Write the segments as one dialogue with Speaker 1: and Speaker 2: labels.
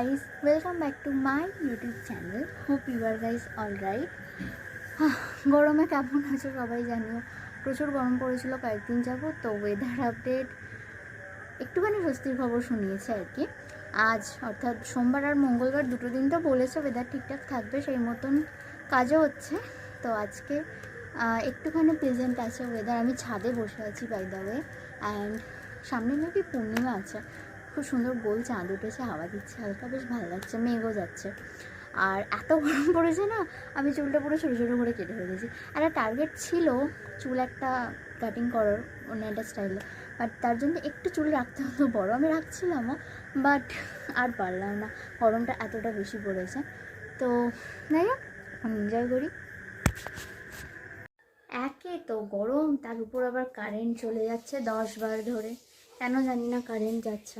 Speaker 1: guys, welcome back to my YouTube channel. Hope you are guys all right. গরমে কেমন আছো সবাই জানিও? প্রচুর গরম পড়েছিল কয়েকদিন যাব তো ওয়েদার আপডেট একটুখানি স্বস্তির খবর শুনিয়েছে আর কি। আজ অর্থাৎ সোমবার আর মঙ্গলবার দুটো দিন তো বলেছে ওয়েদার ঠিকঠাক থাকবে সেই মতন কাজও হচ্ছে। তো আজকে একটুখানি প্রেজেন্ট আছে ওয়েদার আমি ছাদে বসে আছি বাই দ্য ওয়ে অ্যান্ড সামনে মেবি পূর্ণিমা আছে। খুব সুন্দর গোল চাঁদ উঠেছে হাওয়া দিচ্ছে, হালকা, বেশ ভালো লাগছে, মেঘও যাচ্ছে। আর এত গরম পড়েছে না, আমি চুলটা পুরো ছোটো ছোটো করে কেটে ফেলেছি। একটা টার্গেট ছিল চুল একটা কাটিং করার, অন্য একটা স্টাইলে বাট তার জন্য একটু চুল রাখতে হতো, বড় আমি রাখছিলামও বাট আর পারলাম না। গরমটা এতটা বেশি পড়েছে। তো যাই হোক এনজয় করি। একে তো গরম, তার উপর আবার কারেন্ট চলে যাচ্ছে দশ বার ধরে। কেন জানি না কারেন্ট যাচ্ছে।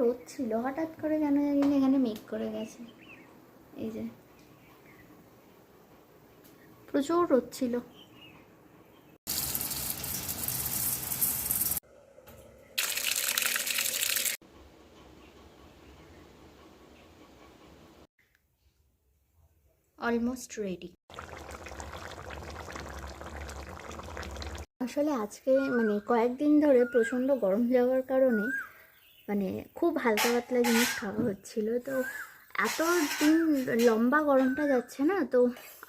Speaker 1: রোদ ছিল, হঠাৎ করে কেন জানি না এখানে মেঘ করে গেছে। এই যে। প্রচুর রোদ ছিল। অলমোস্ট রেডি আসলে আজকে মানে কয়েকদিন ধরে প্রচণ্ড গরম যাওয়ার কারণে মানে খুব হালকা পাতলা জিনিস খাওয়া হচ্ছিল। তো এত দিন লম্বা গরমটা যাচ্ছে না, তো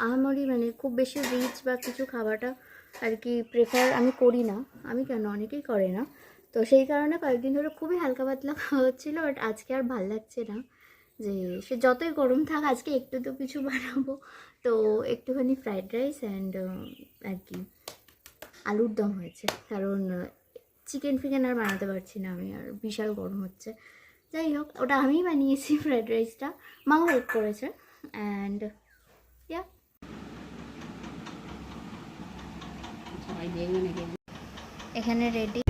Speaker 1: আমারই মানে খুব বেশি রিচ বা কিছু খাওয়াটা আর কি প্রেফার আমি করি না। আমি কেন? অনেকেই করে না। তো সেই কারণে কয়েকদিন ধরে খুবই হালকা পাতলা খাওয়া হচ্ছিল বাট আজকে আর ভালো লাগছে না। যে সে যতই গরম থাক, আজকে একটু তো কিছু বানাবো। তো একটুখানি ফ্রাইড রাইস অ্যান্ড আর কি, আলুর দম হয়েছে। কারণ চিকেন ফিকেন আর বানাতে পারছি না আমি আর বিশাল গরম হচ্ছে। যাই হোক ওটা আমিই বানিয়েছি ফ্রাইড রাইসটা মাও হেল্প করেছে। অ্যান্ড ইয়া এখানে রেডি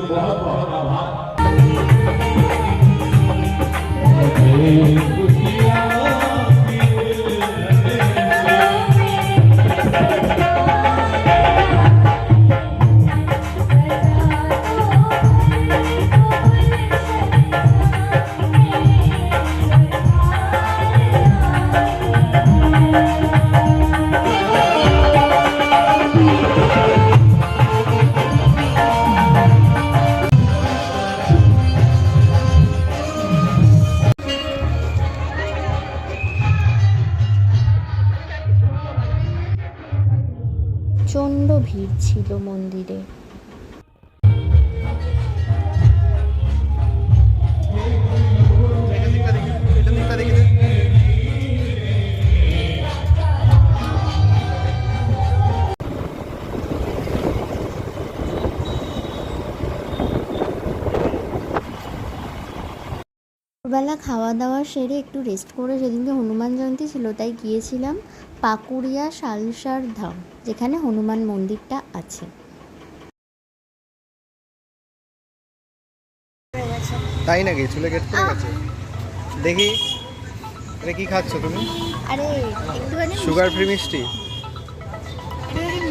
Speaker 2: बहुत बहुत आभार।
Speaker 1: প্রচণ্ড ভিড় ছিল মন্দিরে। বেলা খাওয়া দাওয়া সেরে একটু রেস্ট করে সেদিনকে হনুমান জয়ন্তী ছিল, তাই গিয়েছিলাম পাকুড়িয়া সালসার ধাম। যেখানে হনুমান মন্দিরটা আছে।
Speaker 3: তাই নাকি? চুলে কেটে পড়ে গেছে? দেখি এটা কি খাচ্ছ তুমি?
Speaker 1: আরে একটুখানি
Speaker 3: সুগার ফ্রি মিষ্টি?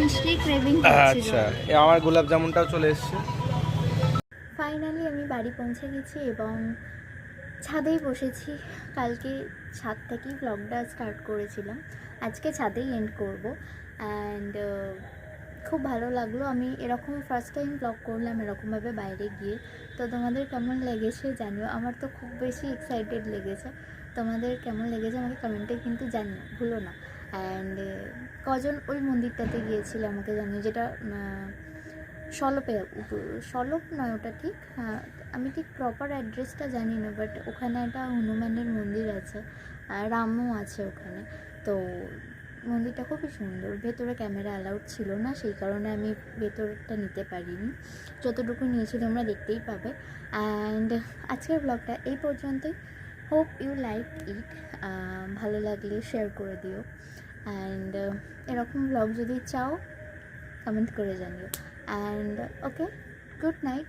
Speaker 1: মিষ্টি ক্রেভিং
Speaker 3: আচ্ছা আমার গোলাপ জামুনটাও চলে এসেছে।
Speaker 1: ফাইনালি আমি বাড়ি পৌঁছে গেছি এবং ছাদেই বসেছি। কালকে ছাদ থেকেই ব্লগটা স্টার্ট করেছিলাম। আজকে ছাদেই এন্ড করব। অ্যান্ড খুব ভালো লাগল। আমি এরকম ফার্স্ট টাইম ব্লগ করলাম এরকমভাবে বাইরে গিয়ে। তো তোমাদের কেমন লেগেছে জানিও। আমার তো খুব বেশি এক্সাইটেড লেগেছে। তোমাদের কেমন লেগেছে আমাকে কমেন্টে কিন্তু জানিও, ভুলো না। অ্যান্ড কজন ওই মন্দিরটাতে গিয়েছিল আমাকে জানিও, যেটা সলপে, সলপ নয় ওটা ঠিক? হ্যাঁ আমি ঠিক প্রপার অ্যাড্রেসটা জানি না বাট ওখানে একটা হনুমানের মন্দির আছে রামও আছে ওখানে। তো মন্দিরটা খুবই সুন্দর। ভেতরে ক্যামেরা অ্যালাউড ছিল না, সেই কারণে আমি ভেতরটা নিতে পারিনি। যতটুকু নিয়েছি তোমরা দেখতেই পাবে। অ্যান্ড আজকের ব্লগটা এই পর্যন্তই। হোপ ইউ লাইক ইট ভালো লাগলে শেয়ার করে দিও। অ্যান্ড এরকম ব্লগ যদি চাও কমেন্ট করে জানিও। অ্যান্ড ওকে গুড নাইট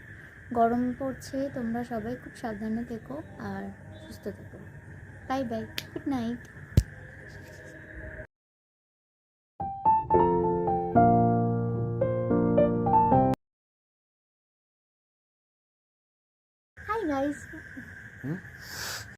Speaker 1: গরম পড়ছে, তোমরা সবাই খুব সাবধানে থেকো আর সুস্থ থেকো। Bye bye good night nice. Hmm?